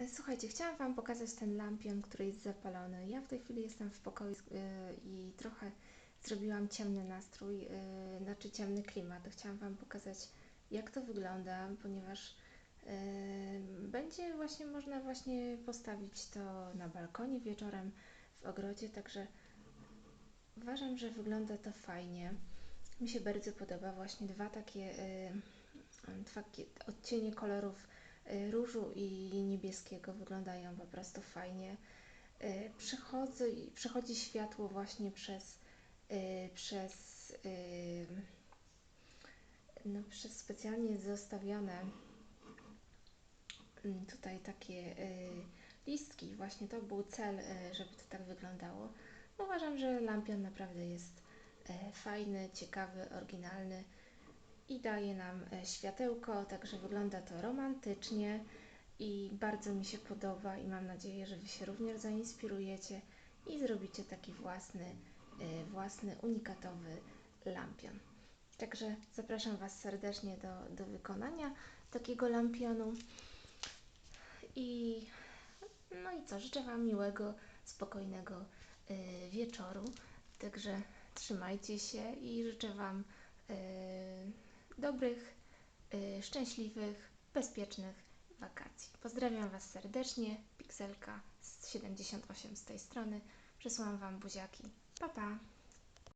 E, Słuchajcie, chciałam Wam pokazać ten lampion, który jest zapalony. Ja w tej chwili jestem w pokoju y, i trochę zrobiłam ciemny nastrój, y, znaczy ciemny klimat. Chciałam Wam pokazać, jak to wygląda, ponieważ będzie właśnie można właśnie postawić to na balkonie wieczorem w ogrodzie, także uważam, że wygląda to fajnie. Mi się bardzo podoba właśnie dwa takie, dwa odcienie kolorów różu i niebieskiego wyglądają po prostu fajnie. Y, Przechodzi, przechodzi światło właśnie przez, y, przez, y, no, przez specjalnie zostawione mm, tutaj takie y, listki. Właśnie to był cel, y, żeby to tak wyglądało. Uważam, że lampion naprawdę jest y, fajny, ciekawy, oryginalny i daje nam e, światełko, także wygląda to romantycznie i bardzo mi się podoba i mam nadzieję, że Wy się również zainspirujecie i zrobicie taki własny, e, własny unikatowy lampion. Także zapraszam Was serdecznie do, do wykonania takiego lampionu i no i co, życzę Wam miłego, spokojnego e, wieczoru. Także trzymajcie się i życzę Wam dobrych, y, szczęśliwych, bezpiecznych wakacji. Pozdrawiam Was serdecznie, Pikselka z 78 z tej strony. Przesyłam Wam buziaki. Pa, pa!